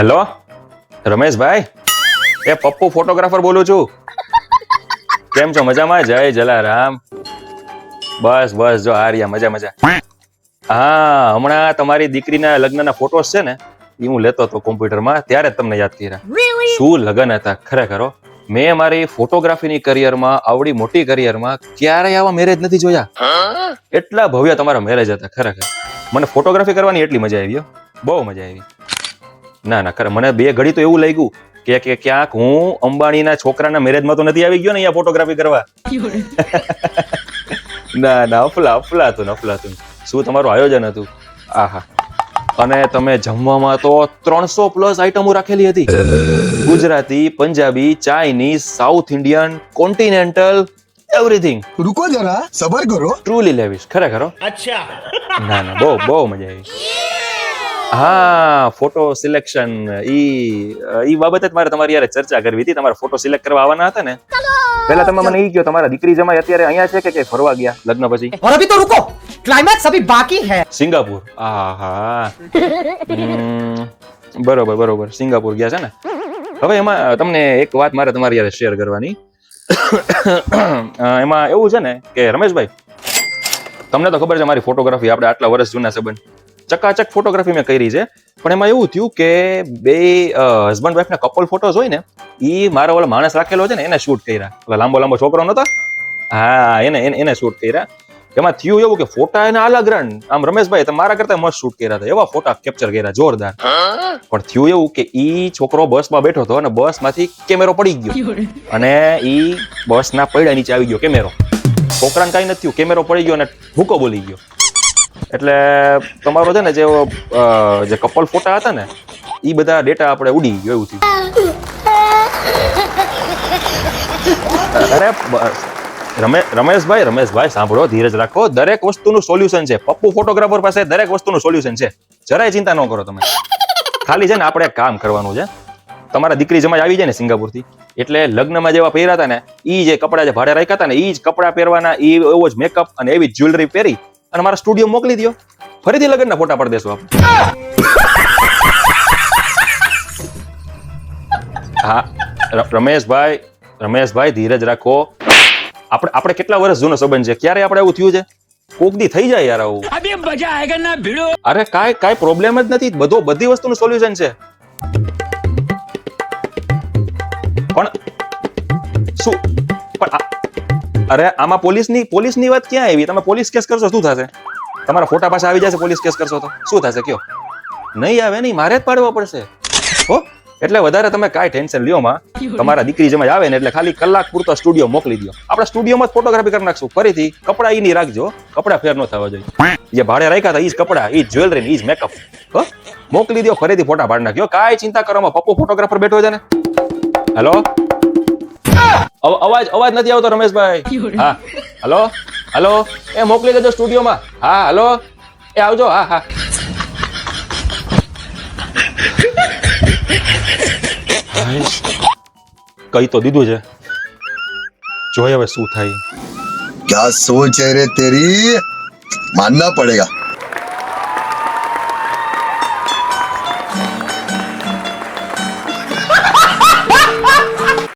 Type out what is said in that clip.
Hello Rameshbhai? એ Pappu photographer બોલું છું. કેમ છો? મજામાં? જય જલારામ. બસ બસ જો આ મજા મજા. હા હમણાં તમારી દીકરીના લગ્નના ફોટોસ છે ને એ હું લેતો હતો કોમ્પ્યુટરમાં ત્યારે તમને યાદ કર્યા. શું લગ્ન હતા? ખરેખર મેં મારી ફોટોગ્રાફીની કરિયરમાં આવડી મોટી કરિયરમાં ક્યારેય આવા મેરેજ નથી જોયા. એટલા ભવ્ય તમારા મેરેજ હતા ખરેખર. મને ફોટોગ્રાફી કરવાની એટલી મજા આવી. બહુ મજા આવી. ના ના ખરે મને બે ઘડી તો એવું લાગ્યું કે કે ક્યાંક હું અંબાણીના છોકરાના મેરેજમાં તો નથી આવી ગયો ને અહીંયા ફોટોગ્રાફી કરવા. ના ના અફલા અફલાતું અફલાતું શું તમારું આયોજન હતું? આહા. અને તમે જમવામાં તો ત્રણસો પ્લસ આઈટમો રાખેલી હતી. Gujarati Punjabi Chinese south Indian continental everything રૂકો જરા સબર કરો. Truly lavish. ખરેખર અચ્છા. ના ના બહુ બહુ મજા આવી. હા ફોટો સિલેક્શન ઈ ઈ બાબતે જ મારે તમારી યાર ચર્ચા કરવી હતી. તમારે ફોટો સિલેક્ટ કરવા આવવાના હતા ને? પહેલા તમે મને ઈ કહો તમારા દીકરી જમાય અત્યારે અહીંયા છે કે કે ફરવા ગયા લગ્ન પછી? ઓર અભી તો રુકો. ક્લાઇમેક્સ અભી બાકી હે. સિંગાપુર. આહા. બરોબર બરોબર. સિંગાપુર ગયા છે ને? હવે એમાં તમને એક વાત મારે તમારી યાર શેર કરવાની. એમાં એવું છે ને કે રમેશભાઈ તમને તો ખબર છે મારી ફોટોગ્રાફી આપણે આટલા વર્ષ જૂના સંબંધ ચકાચક ફોટોગ્રાફી મેં કરી છે. પણ એમાં એવું થયું કે બે હસબન્ડ વાઈફના કપલ ફોટોઝ હોય ને એ મારો ઓલો માણસ રાખેલો છે ને એને શૂટ કર્યા. ઓલા લાંબો લાંબો છોકરો નતો? હા એને એને શૂટ કર્યા. એમાં થયું એવું કે ફોટા એના અલગ રન આમ રમેશભાઈ તમે મારા કરતા મસ્ત શૂટ કર્યા હતા. એવા ફોટા કેપ્ચર કર્યા જોરદાર. પણ થયું એવું કે ઈ છોકરો બસમાં બેઠો હતો અને બસમાંથી કેમેરો પડી ગયો. અને ઈ બસના પૈડા નીચે આવી ગયો કેમેરો. છોકરાને કાંઈ નથી થયું કેમેરો પડી ગયો અને ભૂકો બોલી ગયો. એટલે તમારો છે ને જે જે કપલ ફોટા હતા ને એ બધા ડેટા આપણે ઉડી ગયો એવું થયું. અરે રમેશભાઈ રમેશભાઈ, સાંભળો, ધીરજ રાખો. દરેક વસ્તુનું સોલ્યુશન છે. પપ્પુ ફોટોગ્રાફર પાસે દરેક વસ્તુનું સોલ્યુશન છે. જરાય ચિંતા ન કરો તમે. ખાલી છે ને આપણે કામ કરવાનું છે. તમારા દીકરી જમાઈ આવી જાય ને સિંગાપુરથી, એટલે લગ્નમાં જેવા પહેર્યા હતા ને એ જે કપડા જે ભાડે રાખ્યા હતા ને એ જ કપડાં પહેરવાના એ એવો જ મેકઅપ અને એવી જ્વેલરી પહેરી અને મારા સ્ટુડિયો મોકલી દો ફરીથી લગ્નના ફોટા પાડી દેશું આપણે હા રમેશભાઈ રમેશભાઈ ધીરજ રાખો. આપણે આપણે કેટલા વર્ષ જૂનો સંબંધ છે? ક્યારે આપણે આવું થયું છે? કોક દી થઈ જાય યાર આવું. અબે મજા આયેગા ના ભીડો. અરે કાય કાઈ પ્રોબ્લેમ જ નથી. બધો બધી વસ્તુનું સોલ્યુશન છે. પણ શું અરે, આમાં પોલીસની પોલીસની વાત ક્યાં આવી? તમે પોલીસ કેસ કરશો, શું થશે? તમારા ફોટા પાસે આવી જશે, પોલીસ કેસ કરશો તો. શું થશે, કયો? નહીં આવે નહીં, મારે જ પાડવો પડશે. હો? એટલે વધારે તમે કાંઈ ટેન્શન લ્યો, માં. તમારા દીકરી જમાઈ આવે ને, એટલે ખાલી કલાક પૂરતો સ્ટુડિયો મોકલી દો આપણે સ્ટુડિયોમાં જ ફોટોગ્રાફી કરી નાખશું. ફરીથી, કપડા ઈ નહીં રાખજો કપડા ફેર ન થવા જોઈએ. જે ભાડે રાખ્યા હતા, ઈ જ કપડા, ઈ જ જ્વેલરી ઈ જ મેકઅપ હો? મોકલી દો ફરીથી ફોટા પાડી નાખ્યો કાંઈ ચિંતા કરવામાં પપ્પુ ફોટોગ્રાફર બેઠો છે ને. હેલો અવાજ અવાજ નથી આવતો રમેશભાઈ. હા. હલો? હલો? એ મોકલી દેજો સ્ટુડિયોમાં. હા હલો? એ આવજો. હા હા. કઈ તો દીધું છે. જોઈએ હવે શું થાય. ક્યાં સોચ હે રે તેરી? માનના પડેગા.